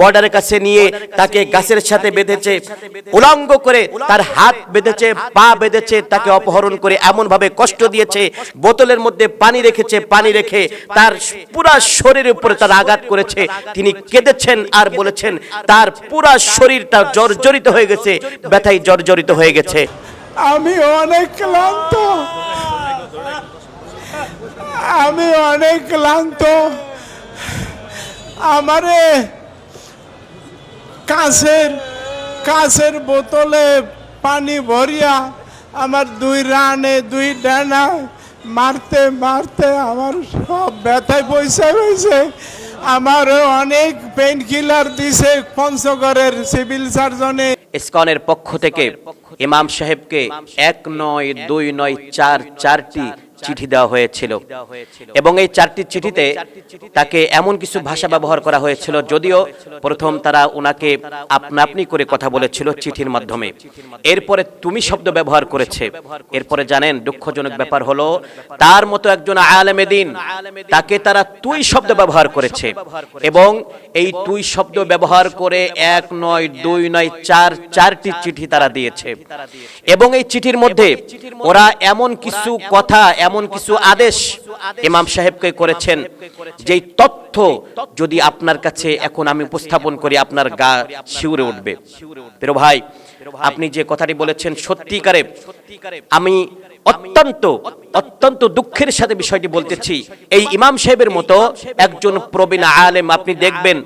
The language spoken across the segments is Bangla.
বর্ডারের কাছে নিয়ে তাকে গাছের সাথে বেঁধেছে উলঙ্গ করে তার হাত বেঁধেছে পা বেঁধেছে তাকে অপহরণ করে এমন ভাবে কষ্ট দিয়েছে বোতলের মধ্যে পানি রেখেছে পানি রেখে তার পুরা শরীরের উপরে তার আঘাত করেছে। তিনি কেঁদেছেন আর বলেছেন তার পুরা শরীরটা জর্জরিত হয়ে গেছে ব্যথায় জর্জরিত হয়ে গেছে। আমি অনেক ক্লান্ত। আমি অনেক ক্লান্ত। আমারে কাঁচের কাঁচের বোতলে পানি ভরিয়া আমার দুই রানে, দুই ডানা মারতে মারতে আমার সব ব্যথায় পয়সা হয়েছে আমারও অনেক পেইন কিলার দিছে পঞ্চগড়ের সিভিল সার্জনে ইসকনের পক্ষ থেকে ইমাম সাহেবকে এক নয়, দুই নয়, চার, চারটি চিঠি দেওয়া হয়েছিল। এবং এই চারটি চিঠিতে তাকে এমন কিছু ভাষা ব্যবহার করা হয়েছিল, যদিও প্রথম তারা ওনাকে আপনা করে কথা বলেছিল চিঠির মাধ্যমে। এরপরে তুমি শব্দ ব্যবহার করেছে। এরপরে জানেন, দুঃখজনক ব্যাপার হলো, তার মতো একজন আলেমে দিন, তাকে তারা তুই শব্দ ব্যবহার করেছে। এবং এই তুই শব্দ ব্যবহার করে এক নয়, দুই নয়, চার, চারটি চিঠি তারা দিয়েছে। এবং এই চিঠির মধ্যে ওরা এমন কিছু কথা এমন কিছু আদেশ ইমাম সাহেবকে করেছেন, যেই তথ্য যদি আপনার কাছে এখন আমি উপস্থাপন করি, আপনার গা শিউরে উঠবে। ভাই, আপনি যে কথাটি বলেছেন সত্যিকারে, আমি অত্যন্ত অত্যন্ত দুঃখের সাথে বিষয়টি বলতেছি। এই ইমাম সাহেবের মতো একজন প্রবীণ আলেম, আপনি দেখবেন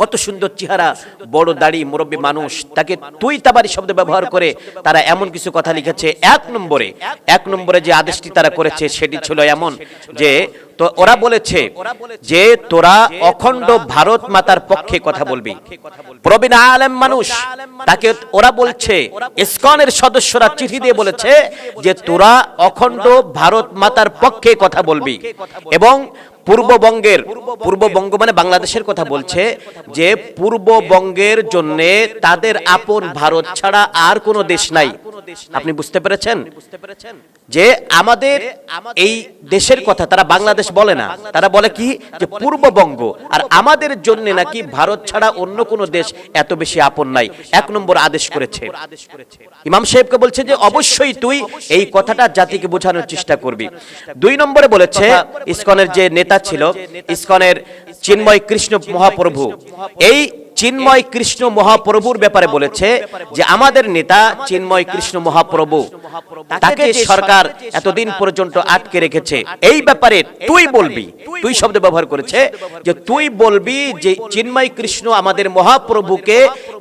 কত সুন্দর চেহারা, বড় দাড়ি মুরব্বী মানুষ, তাকে তুই তাবারি শব্দ ব্যবহার করে তারা এমন কিছু কথা লিখেছে। এক নম্বরে এক নম্বরে যে আদেশটি তারা করেছে, সেটি ছিল এমন যে তো ওরা বলেছে যে তোরা অখণ্ড ভারত মাতার পক্ষে কথা বলবি। প্রবীণ আলম মানুষ, তাকে ওরা বলছে, ইসকনের সদস্যরা চিঠি দিয়ে বলেছে যে তোরা অখণ্ড ভারত মাতার পক্ষে কথা বলবি। এবং পূর্ববঙ্গের, পূর্ববঙ্গ মানে বাংলাদেশের কথা বলছে, যে পূর্ববঙ্গের জন্য তাদের আপন ভারত ছাড়া আর কোনো দেশ নাই। আপনি বুঝতে পেরেছেন? যে আমাদের এই দেশের কথা তারা বাংলাদেশ বলে না। তারা বলে কি? যে পূর্ববঙ্গ। আর আমাদের জন্য নাকি ভারত ছাড়া অন্য কোনো দেশ এত বেশি আপন নাই। এক নম্বর আদেশ করেছে। ইমাম সাহেবকে বলছে যে অবশ্যই তুই এই কথাটা জাতিকে বোঝানোর চেষ্টা করবি। দুই নম্বরে বলেছে, ইসকনের যে নেতা ছিল ইসকনের চিন্ময় কৃষ্ণ মহাপ্রভু। এই চিন্ময় কৃষ্ণ মহাপ্রভুর ব্যাপারে বলেছে যে আমাদের নেতা চিন্ময় কৃষ্ণ মহাপ্রভু, তাকে সরকার এতদিন পর্যন্ত আটকে রেখেছে, এই ব্যাপারে তুই বলবি, তুই শব্দ ব্যবহার করেছে যে তুই বলবি যে চিন্ময় কৃষ্ণ আমাদের মহাপ্রভুকে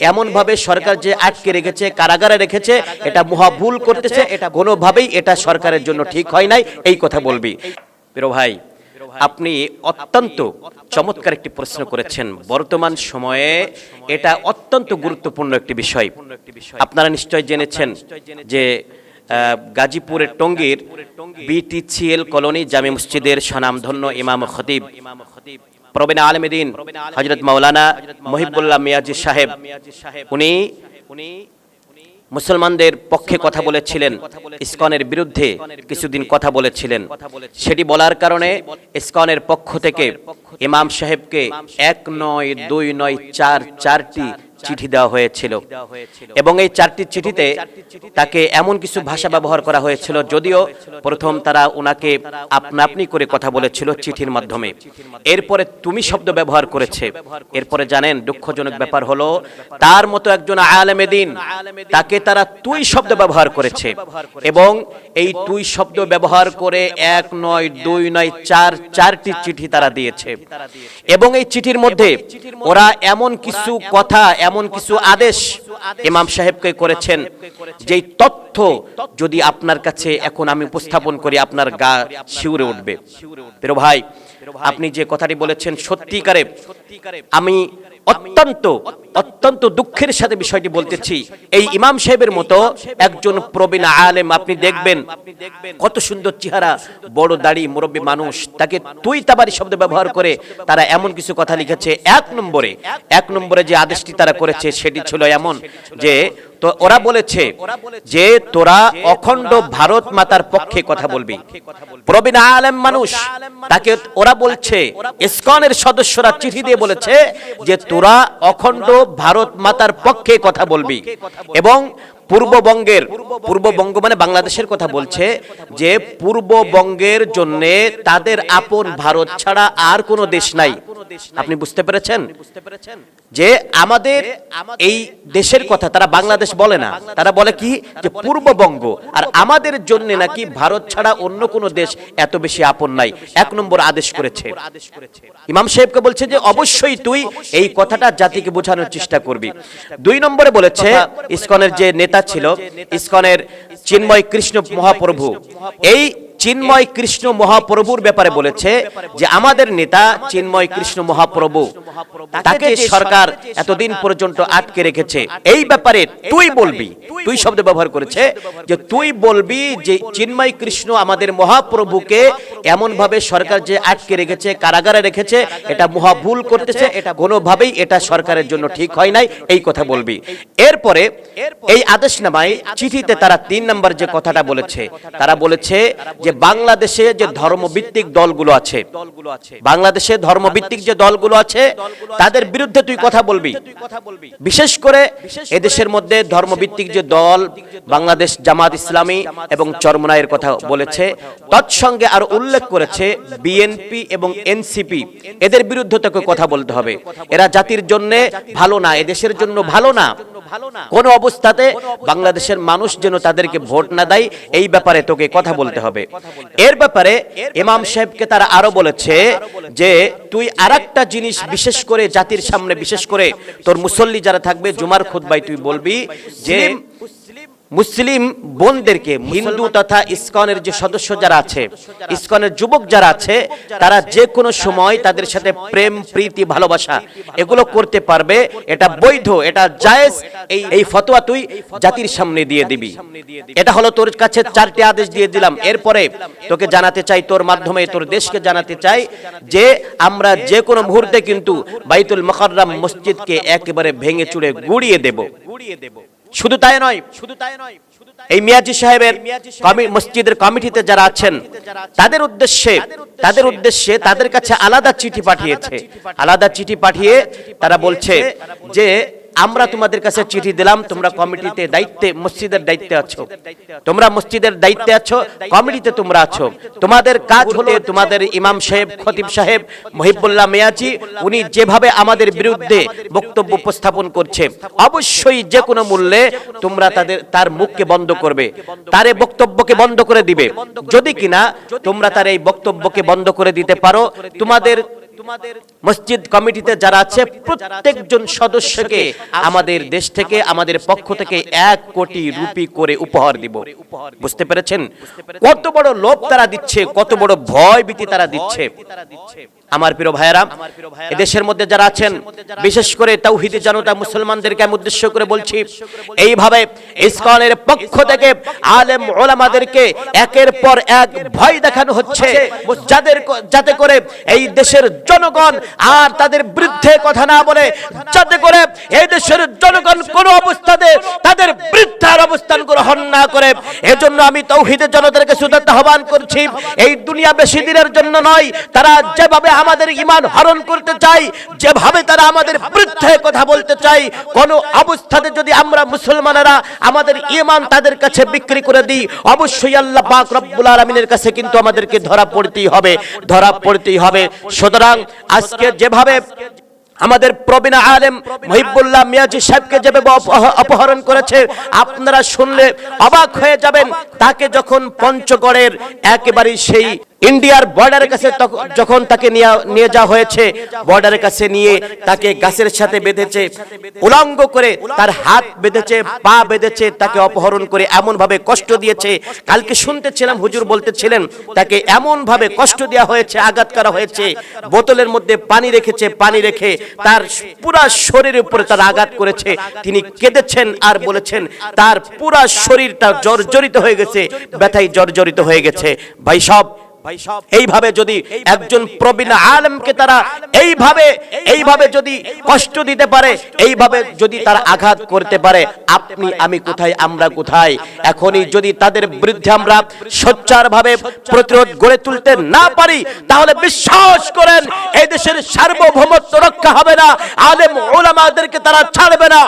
এমন ভাবে সরকার যে আটকে রেখেছে, কারাগারে রেখেছে, এটা মহা ভুল করতেছে এটা কোনোভাবেই এটা সরকারের জন্য ঠিক হয় নাই, এই কথা বলবি। প্রিয় ভাই আপনি অত্যন্ত চমৎকার একটি প্রশ্ন করেছেন। বর্তমান সময়ে এটা অত্যন্ত গুরুত্বপূর্ণ একটি বিষয়। আপনারা নিশ্চয় জেনেছেন যে গাজীপুরের টঙ্গীর বিটিসিএল কলোনি জামে মসজিদের স্বনামধন্য ইমাম খতিব। প্রবীণ আলমেদিন হজরত মাওলানা মহিবুল্লাহ মিয়াজি সাহেব। উনি উনি মুসলমানদের পক্ষে কথা বলেছিলেন। ইসকনের বিরুদ্ধে কিছুদিন কথা বলেছিলেন। সেটি বলার কারণে ইসকনের পক্ষ থেকে ইমাম সাহেবকে এক নয় দুই নয় চার চারটি চিঠি দেওয়া হয়েছিল। এবং এই চারটি চিঠিতে তাকে এমন কিছু ভাষা ব্যবহার করা হয়েছিল, যদিও প্রথম তারা ওনাকে আপনা করে কথা বলেছিল চিঠির মাধ্যমে। এরপরে তুমি শব্দ ব্যবহার করেছে। এরপরে জানেন, দুঃখজনক ব্যাপার হলো, তার মতো একজন আলেমে দিন, তাকে তারা তুই শব্দ ব্যবহার করেছে। এবং এই তুই শব্দ ব্যবহার করে এক নয়, দুই নয়, চার, চারটি চিঠি তারা দিয়েছে। এবং এই চিঠির মধ্যে ওরা এমন কিছু কথা এমন কিছু আদেশ ইমাম সাহেবকে করেছেন, যেই তথ্য যদি আপনার কাছে এখন আমি উপস্থাপন করি, আপনার গা শিউরে উঠবে। প্রিয় ভাই, আপনি যে কথাটি বলেছেন, সত্যিকারে আমি অত্যন্ত অত্যন্ত দুঃখের সাথে বিষয়টি বলতেছি। এই ইমাম সাহেবের মতো একজন প্রবীণ আলেম, আপনি দেখবেন কত সুন্দর চেহারা, বড় দাড়ি মুরব্বী মানুষ, তাকে তুই তাবারি শব্দ ব্যবহার করে তারা এমন কিছু কথা লিখেছে। এক নম্বরে এক নম্বরে যে আদেশটি তারা করেছে, সেটি ছিল এমন যে তো ওরা বলেছে যে তোরা অখণ্ড ভারত মাতার পক্ষে কথা বলবি। প্রবীণ আলেম মানুষ, তাকে ওরা বলছে, ইসকনের সদস্যরা চিঠি দিয়ে বলেছে যে তোরা অখণ্ড ভারত মাতার পক্ষে কথা বলবি। এবং পূর্ববঙ্গের, পূর্ববঙ্গ মানে বাংলাদেশের কথা বলছে যে পূর্ববঙ্গের জন্য তাদের আপন ভারত ছাড়া আর কোনো দেশ নাই। আপনি বুঝতে পেরেছেন? যে আমাদের এই দেশের কথা তারা বাংলাদেশ বলে না। তারা বলে কি? যে পূর্ববঙ্গ। আর আমাদের জন্য নাকি ভারত ছাড়া অন্য কোনো দেশ এত বেশি আপন নাই। এক নম্বর আদেশ করেছে। ইমাম সাহেবকে বলছে যে অবশ্যই তুই এই কথাটা জাতিকে বোঝানোর চেষ্টা করবি। দুই নম্বরে বলেছে ইসকনের যে নেতা ছিল ইসকনের চিন্ময় কৃষ্ণ মহাপ্রভু। এই চিন্ময় কৃষ্ণ মহাপ্রভুর ব্যাপারে বলেছে যে আমাদের নেতা চিন্ময় কৃষ্ণ মহাপ্রভু, তাকে সরকার এতদিন পর্যন্ত আটকে রেখেছে, এই ব্যাপারে তুই বলবি, তুই শব্দ ব্যবহার করেছে যে তুই বলবি যে চিন্ময় কৃষ্ণ আমাদের মহাপ্রভুকে এমন ভাবে সরকার যে আটকে রেখেছে, কারাগারে রেখেছে, এটা মহা ভুল করতেছে এটা কোনোভাবেই এটা সরকারের জন্য ঠিক হয় নাই, এই কথা বলবি। এরপরে এই আদেশনামায় চিঠিতে তারা তিন নম্বর যে কথাটা বলেছে, তারা বলেছে যে বাংলাদেশে যে ধর্মভিত্তিক দলগুলো আছে, বাংলাদেশে ধর্মভিত্তিক যে দলগুলো আছে, তাদের বিরুদ্ধে তুই কথা বলবি। বিশেষ করে এদেশের মধ্যে ধর্মভিত্তিক যে দল বাংলাদেশ জামাত ইসলামী এবং চরমনায়ের কথা বলেছে, তৎসঙ্গে আর উল্লেখ করেছে বিএনপি এবং এনসিপি। এদের বিরুদ্ধে তোকে কথা বলতে হবে। এরা জাতির জন্য ভালো না, এদেশের জন্য ভালো না। কোন অবস্থাতে বাংলাদেশের মানুষ যেন তাদেরকে ভোট না দেয় এই ব্যাপারে তোকে কথা বলতে হবে। এর ব্যাপারে ইমাম সাহেবকে তারা আরও বলেছে যে তুই আরেকটা জিনিস বিশেষ করে জাতির সামনে বিশেষ করে তোর মুসল্লি যারা থাকবে জুমার খুতবাই তুই বলবি যে মুসলিম বোনদেরকে হিন্দু তথা ইসকনের যে সদস্য যারা আছে ইসকনের যুবক যারা আছে তারা যে কোনো সময় তাদের সাথে প্রেম প্রীতি ভালোবাসা এগুলো করতে পারবে। এটা বৈধ এটা জায়েজ এই এই ফতোয়া তুই জাতির সামনে দিয়ে দিবি। এটা হলো তোর কাছে চারটি আদেশ দিয়ে দিলাম। এরপরে তোকে জানাতে চাই তোর মাধ্যমে তোর দেশকে জানাতে চাই যে আমরা যে কোনো মুহূর্তে কিন্তু বাইতুল মকররাম মসজিদকে একেবারে ভেঙে চুড়ে গুড়িয়ে দেব। গুড়িয়ে দেব। শুধু তাই নয় শুধু তাই নয় এই মিয়াজি সাহেবের মসজিদের কমিটিতে যারা আছেন তাদের উদ্দেশ্যে তাদের উদ্দেশ্যে তাদের কাছে আলাদা চিঠি পাঠিয়েছে। আলাদা চিঠি পাঠিয়ে তারা বলছে যে আমরা তোমাদের কাছে চিঠি দিলাম, তোমরা কমিটিতে দায়িত্বে, মসজিদের দায়িত্বে আছো। তোমরা মসজিদের দায়িত্বে আছো, কমিটিতে তোমরা আছো। তোমাদের কাজ হলো তোমাদের ইমাম সাহেব, খতিব সাহেব, মহিবুল্লাহ মিয়াজি, উনি যেভাবে আমাদের বিরুদ্ধে বক্তব্য উপস্থাপন করছে, অবশ্যই যে কোনো মূল্যে তোমরা তাদের, তার মুখকে বন্ধ করবে, তার এই বক্তব্যকে বন্ধ করে দিবে। যদি কিনা তোমরা তার এই বক্তব্যকে বন্ধ করে দিতে পারো, তোমাদের মসজিদ কমিটিতে যারা আছে প্রত্যেকজন সদস্যকে আমাদের দেশ থেকে আমাদের পক্ষ থেকে এক কোটি রুপি করে উপহার দিব। বুঝতে পেরেছেন? কত বড় লোভ তারা দিচ্ছে কত বড় ভয় ভীতি তারা দিচ্ছে। আমার প্রিয় ভাইয়েরা এদেশের মধ্যে যারা আছেন বিশেষ করে তাওহিদি জনতা মুসলমানদেরকে আমি উদ্দেশ্য করে বলছি এইভাবে ইসকনের পক্ষ থেকে আলেম ওলামাদেরকে একের পর এক ভয় দেখানো হচ্ছে। যাদের যাতে করে এই দেশের জনগণ আর তাদের বিরুদ্ধে কথা না বলে, যাতে করে এই দেশের জনগণ কোনো অবস্থাতে তাদের বৃদ্ধার অবস্থান গ্রহণ না করে। এজন্য আমি তৌহিদের জনতাকে সুদত্ত আহ্বান করছি, এই দুনিয়া বেশি দিনের জন্য নয়, তারা যেভাবে আমাদের ইমান হরণ করতে চাই যেভাবে তারা আমাদের বৃদ্ধে কথা বলতে চাই কোন অবস্থাতে যদি আমরা মুসলমানেরা আমাদের ইমান তাদের কাছে বিক্রি করে দিই, অবশ্যই আল্লাহ পাক রব্বুল আলামিনের কাছে কিন্তু আমাদেরকে ধরা পড়তেই হবে, ধরা পড়তেই হবে। সুতরাং আজকে যেভাবে আমাদের প্রবীণ আলেম মহিবুল্লাহ মিয়াজি সাহেবকে যেভাবে অপহ- অপহরণ করেছে, আপনারা শুনলে অবাক হয়ে যাবেন। তাকে যখন পঞ্চগড়ের একেবারে সেই ইন্ডিয়ার বর্ডারের কাছে যখন তাকে নিয়ে- নিয়ে যাওয়া হয়েছে, বর্ডারের কাছে নিয়ে তাকে গাছের সাথে বেঁধেছে, উলঙ্গ করে তার হাত বেঁধেছে, পা বেঁধেছে, তাকে অপহরণ করে এমন ভাবে কষ্ট দিয়েছে। কালকে শুনতেছিলাম, হুজুর বলতেছিলেন, তাকে এমন ভাবে কষ্ট দেওয়া হয়েছে, আঘাত করা হয়েছে। বোতলের মধ্যে পানি রেখেছে, পানি রেখে তার পুরা শরীরের উপরে তার আঘাত করেছে। তিনি কেঁদেছেন আর বলেছেন, তার পুরা শরীরটা জর্জরিত হয়ে গেছে, ব্যথায় জর্জরিত হয়ে গেছে। ভাই সব এইভাবে যদি একজন প্রবীণ আলেমকে তারা এইভাবে এইভাবে যদি কষ্ট দিতে পারে এইভাবে যদি তারা আঘাত করতে পারে আপনি আমি কোথায় আমরা কোথায়? এখনই যদি তাদের বিরুদ্ধে আমরা সোচ্চার ভাবে প্রতিরোধ গড়ে তুলতে না পারি তাহলে বিশ্বাস করেন এই দেশের সার্বভৌমত্ব রক্ষা হবে না। আলেম ওলামাদেরকে তারা ছাড়বে না।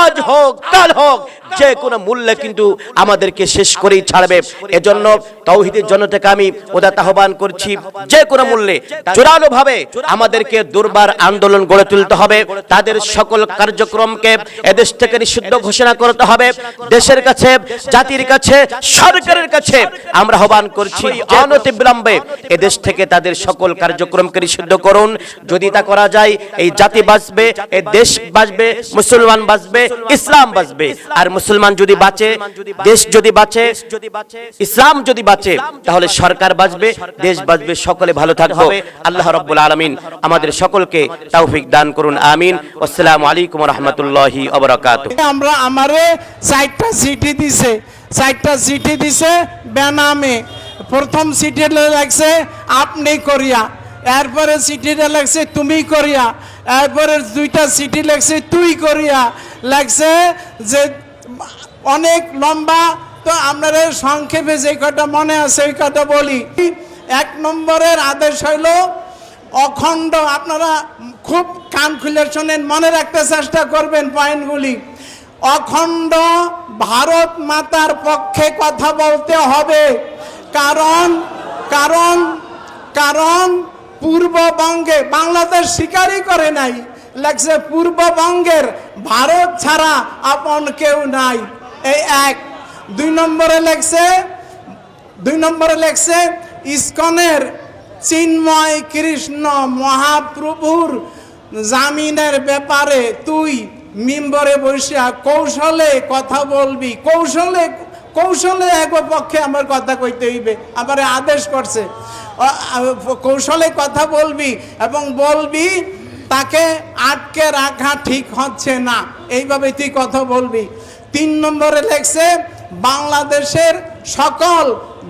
আজ হোক কাল হোক যে কোনো মূল্যে কিন্তু আমাদেরকে শেষ করেই ছাড়বে। এজন্য তৌহিদের জনতাকে আমি ওদাত আহ্বান করছি, যে কোনো মূল্যে জোরালো ভাবে আমাদেরকে দুর্বার আন্দোলন গড়ে তুলতে হবে। তাদের সকল কার্যক্রমকে এদেশ থেকে নিষিদ্ধ ঘোষণা করতে হবে। দেশের কাছে, জাতির কাছে, সরকারের কাছে আমরা আহ্বান করছি অনতি বিলম্বে এদেশ থেকে তাদের সকল কার্যক্রমকে নিষিদ্ধ করুন। যদি তা করা যায়, এই জাতি বাঁচবে, এই দেশ বাঁচবে, মুসলমান বাঁচবে, ইসলাম বাঁচবে, আর মুসলমান যদি বাঁচে দেশ যদি বাঁচে ইসলাম যদি বাঁচে তাহলে সরকার বাঁচবে দেশ বাঁচবে সকলে ভালো থাকবে। আল্লাহ রাব্বুল আলামিন আমাদের সকলকে তৌফিক দান করুন আমিন। আসসালামু আলাইকুম রহমতুল্লাহি অবরাকাতুহ আমরা আমারে চারটা সিটি দিছে। চারটা সিটি দিছে বেনামে। প্রথম সিটিতে লাগছে আপনি করিয়া। এরপরে সিটিটা লাগছে তুমি করিয়া। এরপরে দুইটা সিটি লাগছে তুই করিয়া। লাগছে যে অনেক লম্বা, তো আপনারা সংক্ষেপে যে কটা মনে আছে ওই কটা বলি। এক নম্বরের আদেশ হইল, অখণ্ড, আপনারা খুব কান খুলে শোনেন, মনে রাখতে চেষ্টা করবেন পয়েন্টগুলি। অখণ্ড ভারত মাতার পক্ষে কথা বলতে হবে, কারণ কারণ কারণ পূর্ববঙ্গে, বাংলাদেশ স্বীকারই করে নাই লাগছে পূর্ববঙ্গের ভারত ছাড়া আপন কেউ নাই। এই এক। দুই নম্বরে লেখছে, দুই নম্বরে লেখছে, ইস্কনের চিন্ময় কৃষ্ণ মহাপ্রভুর জামিনের ব্যাপারে তুই মিম্বরে বসিয়া কৌশলে কথা বলবি। কৌশলে কৌশলে এক পক্ষে আমার কথা কইতে হইবে। আমার আদেশ করছে। কৌশলে কথা বলবি এবং বলবি, তাকে আটকে রাখা ঠিক হচ্ছে না। এইভাবে তুই কথা বলবি। তিন নম্বরে লেখছে, বাংলাদেশের সকল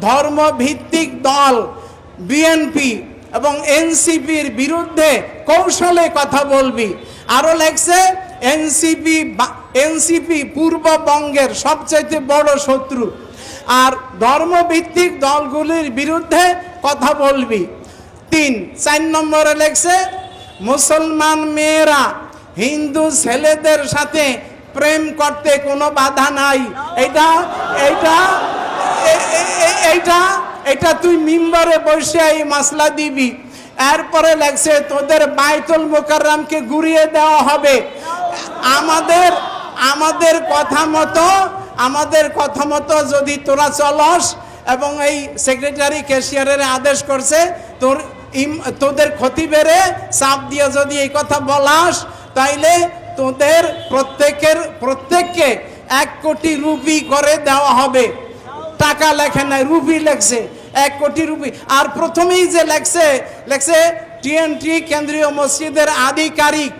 ধর্মভিত্তিক দল বিএনপি এবং এনসিপির বিরুদ্ধে কৌশলে কথা বলবি। আরও লেখছে এনসিপি এনসিপি পূর্ববঙ্গের সবচাইতে বড় শত্রু। আর ধর্মভিত্তিক দলগুলির বিরুদ্ধে কথা বলবি। তিন, চার নম্বরে লেখছে, মুসলমান মেয়েরা হিন্দু ছেলেদের সাথে প্রেম করতে কোনো বাধা নাই। এটা এটা এইটা এটা তুই মিম্বরে বসে এই মাসলা দিবি। এরপরে লাগছে তোদের বাইতুল মোকাররামকে ঘুরিয়ে দেওয়া হবে। আমাদের আমাদের কথা মতো, আমাদের কথা মতো যদি তোরা চলস এবং এই সেক্রেটারি ক্যাশিয়ারের আদেশ করছে, তোর তোদের ক্ষতি বেড়ে চাপ দিয়ে যদি এই কথা বলাস, তাইলে তোদের প্রত্যেকের, প্রত্যেককে এক কোটি রুপি করে দেওয়া হবে। টাকা লেখে নাই, রুপি লেখছে, এক কোটি রুপি। আর প্রথমেই যে লেখছে লেখছে, টিএনটি কেন্দ্রীয় মসজিদের আধিকারিক।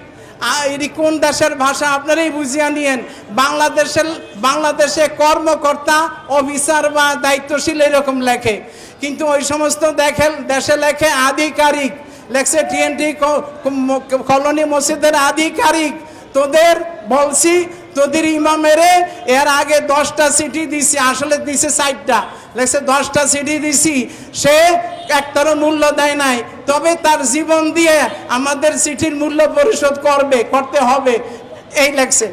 এটি কোন দেশের ভাষা, আপনারাই বুঝিয়ে নিয়েন। বাংলাদেশের, বাংলাদেশে কর্মকর্তা, অফিসার বা দায়িত্বশীল এরকম লেখে। কিন্তু ওই সমস্ত দেখে, দেশে লেখে আধিকারিক। লেখছে, টিএনটি কলোনি মসজিদের আধিকারিক। তোদের বলছি, তোদের ইমামেরে এর আগে দশটা সিটি দিছি, আসলে দিছে সাইটটা লেগছে দশটা সিটি দিছি, সে একটারও মূল্য দেয় নাই। তবে তার জীবন দিয়ে আমাদের চিঠির মূল্য পরিশোধ করবে, করতে হবে। এই লেখছে।